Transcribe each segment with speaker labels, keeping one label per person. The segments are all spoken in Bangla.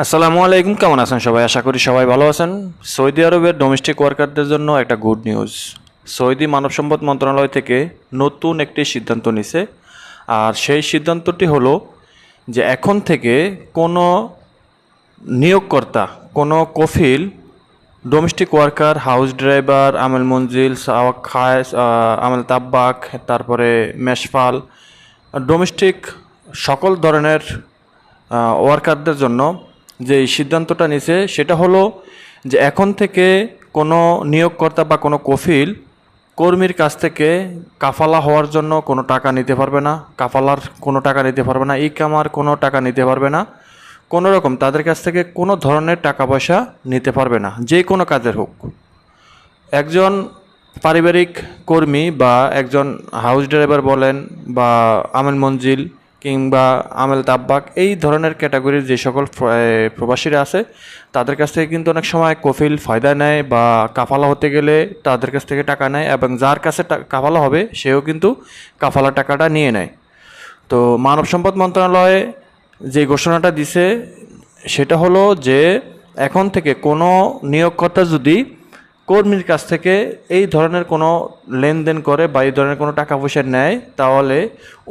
Speaker 1: আসসালামু আলাইকুম, কেমন আছেন সবাই? আশা করি সবাই ভালো আছেন। সৌদি আরবের ডোমেস্টিক ওয়ার্কারদের জন্য একটা গুড নিউজ সৌদি মানব সম্পদ মন্ত্রণালয় থেকে নতুন একটি সিদ্ধান্ত নিছে। আর সেই সিদ্ধান্তটি হলো যে এখন থেকে কোনো নিয়োগকর্তা, কোনো কফিল ডোমেস্টিক ওয়ার্কার হাউস ড্রাইভার আমেল মঞ্জিল, সাওয়াক আমেল তাব্বাক, তারপরে মেশফাল ডোমেস্টিক সকল ধরনের ওয়ার্কারদের জন্য যে সিদ্ধান্তটা নিছে, সেটা হলো যে এখন থেকে কোনো নিয়োগকর্তা বা কোনো কফিল কর্মীর কাছ থেকে কাফালা হওয়ার জন্য কোনো টাকা নিতে পারবে না, কাফালার কোনো টাকা নিতে পারবে না ই কামার কোনো টাকা নিতে পারবে না, কোনো রকম তাদের কাছ থেকে কোনো ধরনের টাকা পয়সা নিতে পারবে না, যে কোনো কাজের হোক। একজন পারিবারিক কর্মী বা একজন হাউস ড্রাইভার বলেন বা আমেল মঞ্জিল কিংবা আমেল তাব্বাক, এই ধরনের ক্যাটাগরির যে সকল প্রবাসীরা আছে, তাদের কাছ থেকে কিন্তু অনেক সময় কফিল ফায়দা নেয় বা কাফালা হতে গেলে তাদের কাছ থেকে টাকা নেয় এবং যার কাছে কাফালা হবে, সেও কিন্তু কাফালা টাকাটা নিয়ে নেয়। তো মানব সম্পদ মন্ত্রণালয়ে যে ঘোষণাটা দিছে, সেটা হলো যে এখন থেকে কোনো নিয়োগকর্তা যদি কর্মীর কাছ থেকে এই ধরনের কোনো লেনদেন করে বা এই ধরনের কোনো টাকা পয়সা নেয়, তাহলে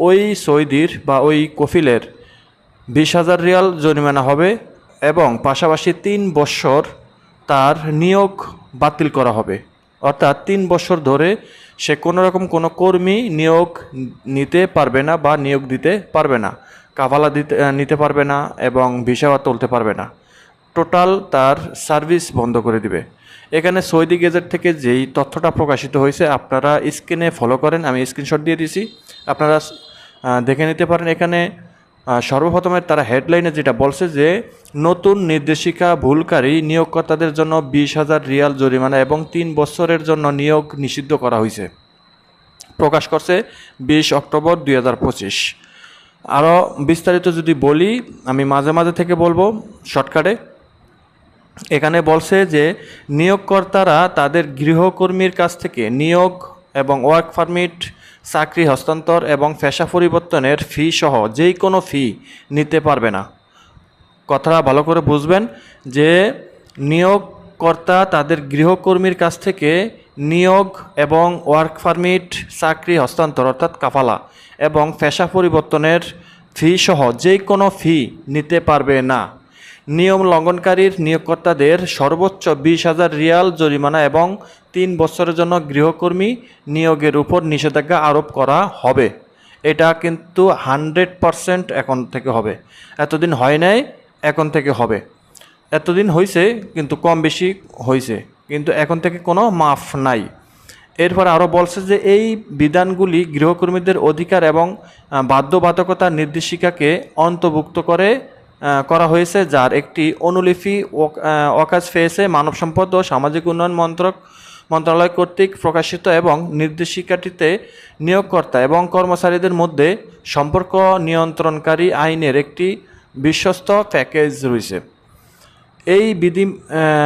Speaker 1: ওই সৌদির বা ওই কফিলের বিশ হাজার রিয়াল জরিমানা হবে এবং পাশাপাশি তিন বৎসর তার নিয়োগ বাতিল করা হবে। অর্থাৎ তিন বছর ধরে সে কোনো রকম কোনো কর্মী নিয়োগ নিতে পারবে না বা নিয়োগ দিতে পারবে না, কাফালা দিতে নিতে পারবে না এবং ভিসাও তুলতে পারবে না। টোটাল তার সার্ভিস বন্ধ করে দিবে। এখানে সৌদি গেজেট থেকে যেই তথ্যটা প্রকাশিত হয়েছে, আপনারা স্ক্রিনে ফলো করেন, আমি স্ক্রিনশট দিয়ে দিছি। আপনারা দেখে নিতে পারেন এখানে সর্বপ্রথমে তারা হেডলাইনে যেটা বলছে যে, নতুন নির্দেশিকা ভুলকারী নিয়োগকর্তাদের জন্য বিশ হাজার রিয়াল জরিমানা এবং তিন বছরের জন্য নিয়োগ নিষিদ্ধ করা হয়েছে। প্রকাশ করছে বিশ অক্টোবর দুই হাজার পঁচিশ। আরও বিস্তারিত যদি বলি, আমি মাঝে মাঝে থেকে বলব শর্টকাটে এখানে বলছে যে নিয়োগকর্তারা তাদের গৃহকর্মীর কাছ থেকে নিয়োগ এবং ওয়ার্ক পারমিট চাকরি হস্তান্তর এবং পেশা পরিবর্তনের ফি সহ যেই কোনো ফি নিতে পারবে না। কথাটা ভালো করে বুঝবেন যে নিয়োগকর্তা তাদের গৃহকর্মীর কাছ থেকে নিয়োগ এবং ওয়ার্ক পারমিট চাকরি হস্তান্তর অর্থাৎ কাফালা এবং পেশা পরিবর্তনের ফি সহ যে কোনো ফি নিতে পারবে না। নিয়ম লঙ্ঘনকারীর নিয়োগকর্তাদের সর্বোচ্চ বিশ হাজার রিয়াল জরিমানা এবং তিন বছরের জন্য গৃহকর্মী নিয়োগের উপর নিষেধাজ্ঞা আরোপ করা হবে। এটা কিন্তু হান্ড্রেড পারসেন্ট এখন থেকে হবে। এতদিন হয় নাই এখন থেকে হবে। এতদিন হয়েছে কিন্তু কম বেশি হয়েছে কিন্তু এখন থেকে কোনো মাফ নাই। এরপর আরও বলছে যে এই বিধানগুলি গৃহকর্মীদের অধিকার এবং আহ, বাধ্যবাধকতার নির্দেশিকাকে অন্তর্ভুক্ত করে করা হয়েছে যার একটি অনুলিপি অকাজ পেয়েছে মানব সম্পদ ও সামাজিক উন্নয়ন মন্ত্রক মন্ত্রণালয় কর্তৃক প্রকাশিত এবং নির্দেশিকাটিতে নিয়োগকর্তা এবং কর্মচারীদের মধ্যে সম্পর্ক নিয়ন্ত্রণকারী আইনের একটি বিশ্বস্ত প্যাকেজ রয়েছে। এই বিধি আহ,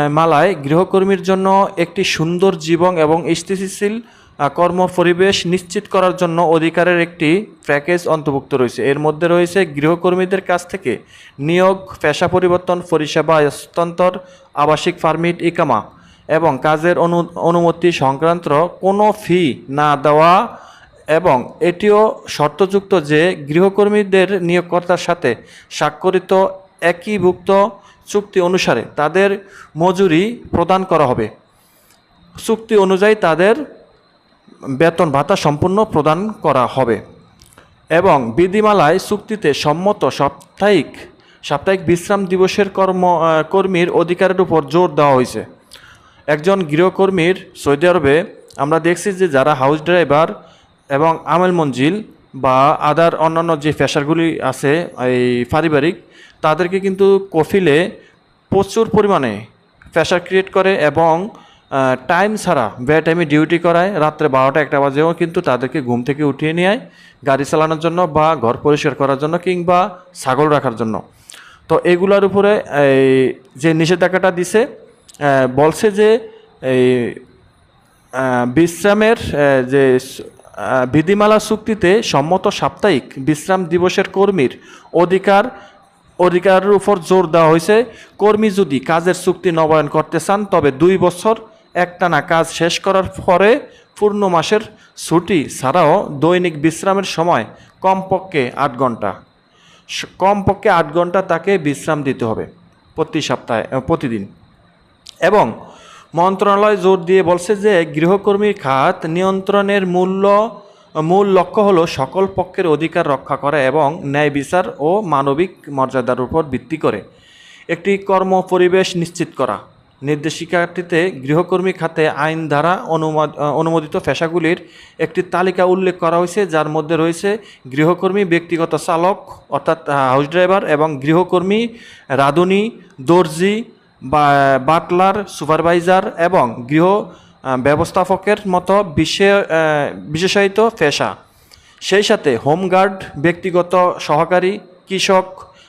Speaker 1: মালায় গৃহকর্মীর জন্য একটি সুন্দর জীবন এবং স্থিতিশীল কর্ম পরিবেশ নিশ্চিত করার জন্য অধিকারের একটি প্যাকেজ অন্তর্ভুক্ত রয়েছে। এর মধ্যে রয়েছে গৃহকর্মীদের কাছ থেকে নিয়োগ, পেশা পরিবর্তন, পরিষেবা হস্তান্তর, আবাসিক পারমিট, ইকামা এবং কাজের অনু, অনুমতি সংক্রান্ত কোনো ফি না দেওয়া এবং এটিও শর্তযুক্ত যে গৃহকর্মীদের নিয়োগকর্তার সাথে স্বাক্ষরিত একীভুক্ত চুক্তি অনুসারে তাদের মজুরি প্রদান করা হবে। চুক্তি অনুযায়ী তাদের বেতন ভাতা সম্পূর্ণ প্রদান করা হবে এবং বিধিমালায় চুক্তিতে সম্মত সাপ্তাহিক সাপ্তাহিক বিশ্রাম দিবসের কর্ম কর্মীর অধিকারের উপর জোর দেওয়া হয়েছে। একজন গৃহকর্মীর সৌদি আরবে আমরা দেখছি যে যারা হাউস ড্রাইভার এবং আমেল মঞ্জিল বা আদার অন্যান্য যে পেশারগুলি আছে, এই পারিবারিক, তাদেরকে কিন্তু কফিলে প্রচুর পরিমাণে প্রেশার ক্রিয়েট করে এবং টাইম ছাড়া বে টাইমে ডিউটি করায়, রাত্রে বারোটা, একটা বাজেও কিন্তু তাদেরকে ঘুম থেকে উঠিয়ে নিয়ে আয়, গাড়ি চালানোর জন্য বা ঘর পরিষ্কার করার জন্য কিংবা ছাগল রাখার জন্য। তো এগুলোর উপরে এই যে নিষেধাজ্ঞাটা দিছে বলছে যে এই বিশ্রামের যে বিধিমালা চুক্তিতে সম্মত সাপ্তাহিক বিশ্রাম দিবসের কর্মীর অধিকার, অধিকারের উপর জোর দেওয়া হয়েছে। কর্মী যদি কাজের চুক্তি নবায়ন করতে চান, তবে দুই বছর একটানা কাজ শেষ করার পরে পূর্ণ মাসের ছুটি ছাড়াও দৈনিক বিশ্রামের সময় কমপক্ষে আট ঘণ্টা। কমপক্ষে আট ঘণ্টা তাকে বিশ্রাম দিতে হবে প্রতি সপ্তাহে প্রতিদিন। এবং মন্ত্রণালয় জোর দিয়ে বলছে যে গৃহকর্মীর খাত নিয়ন্ত্রণের মূল্য, মূল লক্ষ্য হলো সকল পক্ষের অধিকার রক্ষা করা এবং ন্যায় বিচার ও মানবিক মর্যাদার উপর ভিত্তি করে একটি কর্ম পরিবেশ নিশ্চিত করা। নির্দেশিকাটিতে গৃহকর্মী খাতে আইন দ্বারা অনুমোদ অনুমোদিত পেশাগুলির একটি তালিকা উল্লেখ করা হয়েছে, যার মধ্যে রয়েছে গৃহকর্মী, ব্যক্তিগত চালক, অর্থাৎ হাউস ড্রাইভার এবং গৃহকর্মী, রাঁধুনি, দর্জি, বা, বাটলার সুপারভাইজার এবং গৃহ ব্যবস্থাপকের মতো বিশে- বিশেষায়িত পেশা। সেই সাথে হোমগার্ড ব্যক্তিগত সহকারী, কৃষক,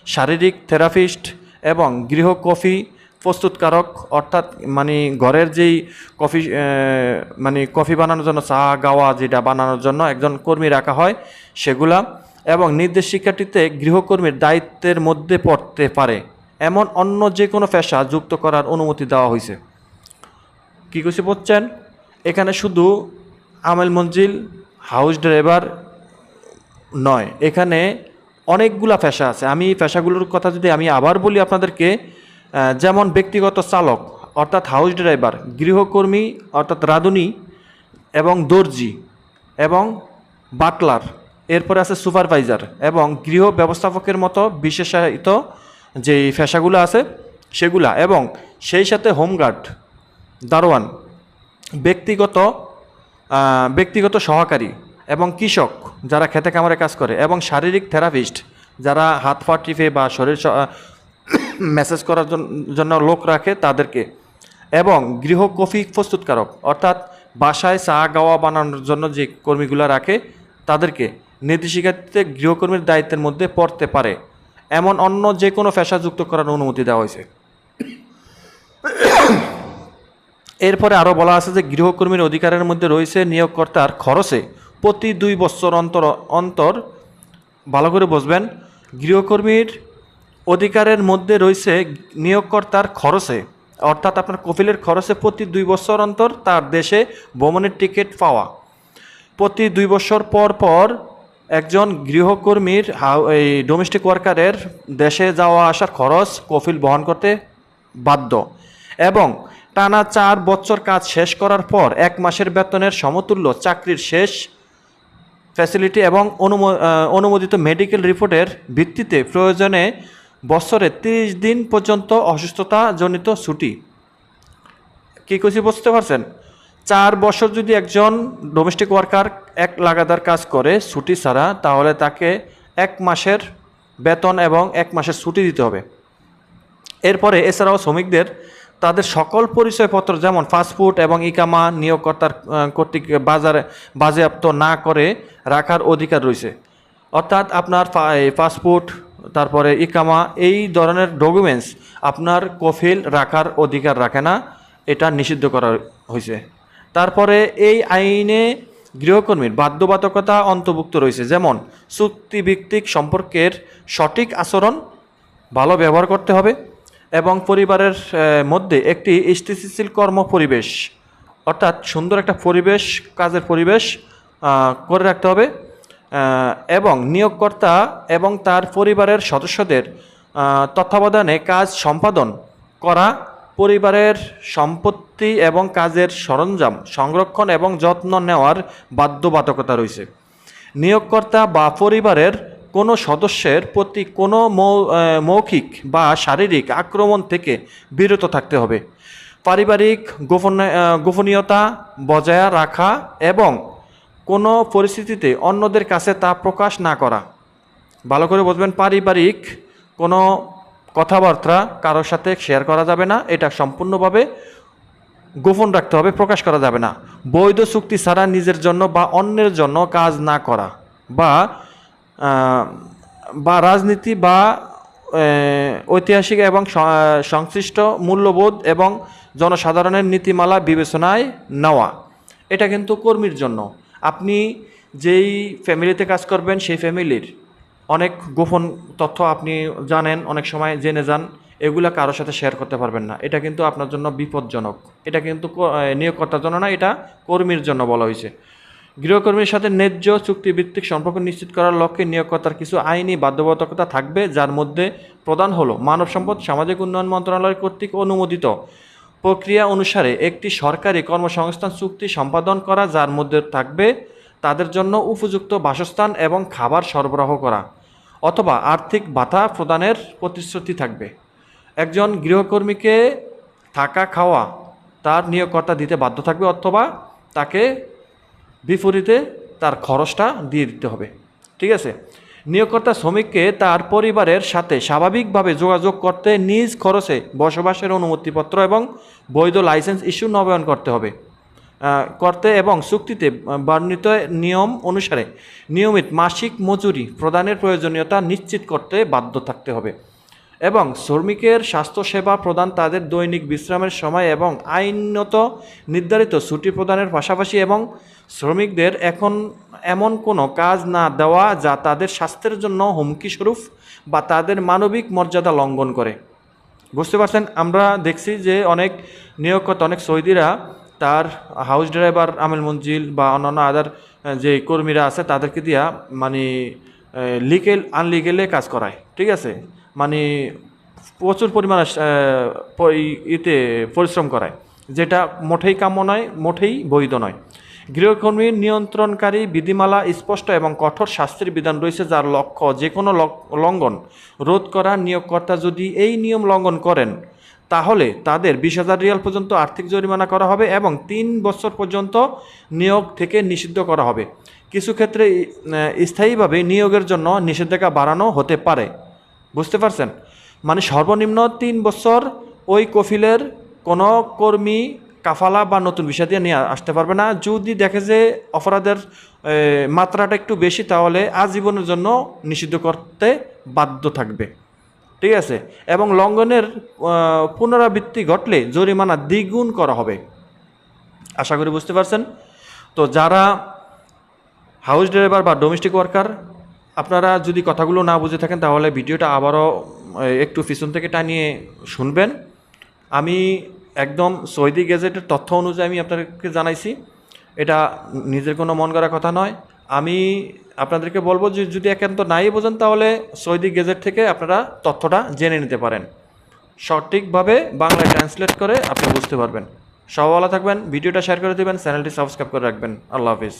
Speaker 1: শারীরিক থেরাপিস্ট এবং গৃহ কফি প্রস্তুতকারক, অর্থাৎ মানে ঘরের যেই কফি মানে কফি বানানোর জন্য, চা, গাওয়া যেটা বানানোর জন্য একজন কর্মী রাখা হয় সেগুলা, এবং নির্দেশ শিক্ষার্থীতে গৃহকর্মীর দায়িত্বের মধ্যে পড়তে পারে। এমন অন্য যে কোনো পেশা যুক্ত করার অনুমতি দেওয়া হয়েছে কী কিছু বলছেন? এখানে শুধু আমেল মঞ্জিল, হাউস ড্রাইভার নয়, এখানে অনেকগুলা পেশা আছে। আমি পেশাগুলোর কথা যদি আমি আবার বলি আপনাদেরকে যেমন ব্যক্তিগত চালক, অর্থাৎ হাউস ড্রাইভার গৃহকর্মী, অর্থাৎ রাঁধুনি এবং দর্জি এবং বাটলার, এরপরে আছে সুপারভাইজার এবং গৃহ ব্যবস্থাপকের মতো বিশেষায়িত যে পেশাগুলো আছে সেগুলা এবং সেই সাথে হোমগার্ড, দারোয়ান, ব্যক্তিগত ব্যক্তিগত সহকারী এবং কৃষক যারা খেতে কামড়ে কাজ করে এবং শারীরিক থেরাপিস্ট যারা হাত পা টিপে বা শরীর মেসেজ করার জন্য লোক রাখে তাদেরকে। এবং গৃহ কফি প্রস্তুতকারক, অর্থাৎ বাসায় চা, গাওয়া বানানোর জন্য যে কর্মীগুলো রাখে, তাদেরকে নির্দেশিকাতে গৃহকর্মীর দায়িত্বের মধ্যে পড়তে পারে। এমন অন্য যে কোনো পেশা যুক্ত করার অনুমতি দেওয়া হয়েছে। এরপরে আরও বলা আছে যে গৃহকর্মীর অধিকারের মধ্যে রয়েছে নিয়োগকর্তার খরচে প্রতি দুই বছর অন্তর অন্তর ভালো করে বসবেন গৃহকর্মীর অধিকারের মধ্যে রয়েছে নিয়োগকর্তার খরচে, অর্থাৎ আপনার কফিলের খরচে প্রতি দুই বছর অন্তর তার দেশে ভ্রমণের টিকিট পাওয়া। প্রতি দুই বছর পর পর একজন গৃহকর্মীর এই ডোমেস্টিক ওয়ার্কারের দেশে যাওয়া আসার খরচ কফিল বহন করতে বাধ্য এবং টানা চার বছর কাজ শেষ করার পর এক মাসের বেতনের সমতুল্য চাকরির শেষ ফ্যাসিলিটি এবং অনুমো- অনুমোদিত মেডিকেল রিপোর্টের ভিত্তিতে প্রয়োজনে বছরে তিরিশ দিন পর্যন্ত অসুস্থতাজনিত ছুটি। কী কিছু বুঝতে পারছেন? চার বছর যদি একজন ডোমেস্টিক ওয়ার্কার এক লাগাতার কাজ করে ছুটি ছাড়া, তাহলে তাকে এক মাসের বেতন এবং এক মাসের ছুটি দিতে হবে। এরপরে এছাড়াও শ্রমিকদের তাদের সকল পরিচয়পত্র যেমন পাসপোর্ট এবং ইকামা নিয়োগকর্তার কর্তৃক বাজারে বাজেয়াপ্ত না করে রাখার অধিকার রয়েছে। অর্থাৎ আপনার পাসপোর্ট তারপরে ইকামা, এই ধরনের ডকুমেন্টস আপনার কফিল রাখার অধিকার রাখে না, এটা নিষিদ্ধ করা হয়েছে। তারপরে এই আইনে গৃহকর্মীর বাধ্যবাধকতা অন্তর্ভুক্ত রয়েছে। যেমন, চুক্তিভিত্তিক সম্পর্কের সঠিক আচরণ ভালো ব্যবহার করতে হবে এবং পরিবারের মধ্যে একটি স্থিতিশীল কর্ম পরিবেশ অর্থাৎ সুন্দর একটা পরিবেশ, কাজের পরিবেশ করে রাখতে হবে। এবং নিয়োগকর্তা এবং তার পরিবারের সদস্যদের তত্ত্বাবধানে কাজ সম্পাদন করা, পরিবারের সম্পত্তি এবং কাজের সরঞ্জাম সংরক্ষণ এবং যত্ন নেওয়ার বাধ্যবাধকতা রয়েছে। নিয়োগকর্তা বা পরিবারের কোনো সদস্যের প্রতি কোনো মৌখিক বা শারীরিক আক্রমণ থেকে বিরত থাকতে হবে। পারিবারিক গোপন গোপনীয়তা বজায় রাখা এবং কোনো পরিস্থিতিতে অন্যদের কাছে তা প্রকাশ না করা। ভালো করে বুঝবেন, পারিবারিক কোনো কথাবার্তা কারোর সাথে শেয়ার করা যাবে না, এটা সম্পূর্ণভাবে গোপন রাখতে হবে, প্রকাশ করা যাবে না। বৈধ চুক্তি ছাড়া নিজের জন্য বা অন্যের জন্য কাজ না করা বা বা রাজনীতি বা ঐতিহাসিক এবং সংশ্লিষ্ট মূল্যবোধ এবং জনসাধারণের নীতিমালা বিবেচনায় নেওয়া। এটা কিন্তু কর্মীর জন্য। আপনি যেই ফ্যামিলিতে কাজ করবেন, সেই ফ্যামিলির অনেক গোপন তথ্য আপনি জানেন, অনেক সময় জেনে যান, এগুলা কারোর সাথে শেয়ার করতে পারবেন না। এটা কিন্তু আপনার জন্য বিপজ্জনক। এটা কিন্তু নিয়োগকর্তার জন্য না, এটা কর্মীর জন্য বলা হয়েছে। গৃহকর্মীর সাথে ন্যায্য চুক্তিভিত্তিক সম্পর্ক নিশ্চিত করার লক্ষ্যে নিয়োগকর্তার কিছু আইনি বাধ্যবাধকতা থাকবে, যার মধ্যে প্রধান হলো মানব সম্পদ সামাজিক উন্নয়ন মন্ত্রণালয় কর্তৃক অনুমোদিত প্রক্রিয়া অনুসারে একটি সরকারি কর্মসংস্থান চুক্তি সম্পাদন করা, যার মধ্যে থাকবে তাদের জন্য উপযুক্ত বাসস্থান এবং খাবার সরবরাহ করা অথবা আর্থিক ভাতা প্রদানের প্রতিশ্রুতি থাকবে। একজন গৃহকর্মীকে থাকা খাওয়া তার নিয়োগকর্তা দিতে বাধ্য থাকবে অথবা তাকে বিপরীতে তার খরচটা দিয়ে দিতে হবে। ঠিক আছে? নিয়োগকর্তা শ্রমিককে তার পরিবারের সাথে স্বাভাবিকভাবে যোগাযোগ করতে নিজ খরচে বসবাসের অনুমতিপত্র এবং বৈধ লাইসেন্স ইস্যু নবায়ন করতে হবে। করতে এবং চুক্তিতে বর্ণিত নিয়ম অনুসারে নিয়মিত মাসিক মজুরি প্রদানের প্রয়োজনীয়তা নিশ্চিত করতে বাধ্য থাকতে হবে এবং শ্রমিকের স্বাস্থ্যসেবা প্রদান তাদের দৈনিক বিশ্রামের সময় এবং আইনত নির্ধারিত ছুটি প্রদানের পাশাপাশি এবং শ্রমিকদের এখন এমন কোনো কাজ না দেওয়া যা তাদের স্বাস্থ্যের জন্য হুমকি স্বরূপ বা তাদের মানবিক মর্যাদা লঙ্ঘন করে। বুঝতে পারছেন? আমরা দেখছি যে অনেক নিয়োগকর্তা, অনেক সৌদিরা তার হাউস ড্রাইভার আমিল মঞ্জিল বা অন্যান্য আদার যে কর্মীরা আছে তাদেরকে দিয়া মানে লিগেল আনলিগেলে কাজ করায়। ঠিক আছে? মানে প্রচুর পরিমাণে ইতে পরিশ্রম করায়। যেটা মোটেই কাম্য নয়, মোটেই বৈধ নয়। গৃহকর্মীর নিয়ন্ত্রণকারী বিধিমালা স্পষ্ট এবং কঠোর শাস্তির বিধান রয়েছে যার লক্ষ্য যে কোনো লঙ্ঘন রোধ করা। নিয়োগকর্তা যদি এই নিয়ম লঙ্ঘন করেন, তাহলে তাদের বিশ হাজার রিয়াল পর্যন্ত আর্থিক জরিমানা করা হবে এবং তিন বছর পর্যন্ত নিয়োগ থেকে নিষিদ্ধ করা হবে। কিছু ক্ষেত্রে স্থায়ীভাবে নিয়োগের জন্য নিষেধাজ্ঞা বাড়ানো হতে পারে। বুঝতে পারছেন? মানে সর্বনিম্ন তিন বছর ওই কফিলের কোনো কর্মী কাফালা বা নতুন বিষয় দিয়ে নিয়ে আসতে পারবে না। যদি দেখে যে অপরাধের মাত্রাটা একটু বেশি, তাহলে আজীবনের জন্য নিষিদ্ধ করতে বাধ্য থাকবে। ঠিক আছে? এবং লঙ্ঘনের পুনরাবৃত্তি ঘটলে জরিমানা দ্বিগুণ করা হবে। আশা করি বুঝতে পারছেন? তো যারা হাউস ড্রাইভার বা ডোমেস্টিক ওয়ার্কার, আপনারা যদি কথাগুলো না বুঝে থাকেন, তাহলে ভিডিওটা আবারও একটু পিছন থেকে টানিয়ে শুনবেন। আমি একদম সৌদি গেজেটের তথ্য অনুযায়ী আমি আপনাদেরকে জানাইছি। এটা নিজের কোনো মন করা কথা নয়। আমি আপনাদেরকে বলব যে যদি একান্ত নাই বোঝেন, তাহলে সৌদি গেজেট থেকে আপনারা তথ্যটা জেনে নিতে পারেন। সঠিকভাবে বাংলায় ট্রান্সলেট করে আপনি বুঝতে পারবেন। সব ভালো থাকবেন, ভিডিওটা শেয়ার করে দেবেন, চ্যানেলটি সাবস্ক্রাইব করে রাখবেন। আল্লাহ হাফিজ।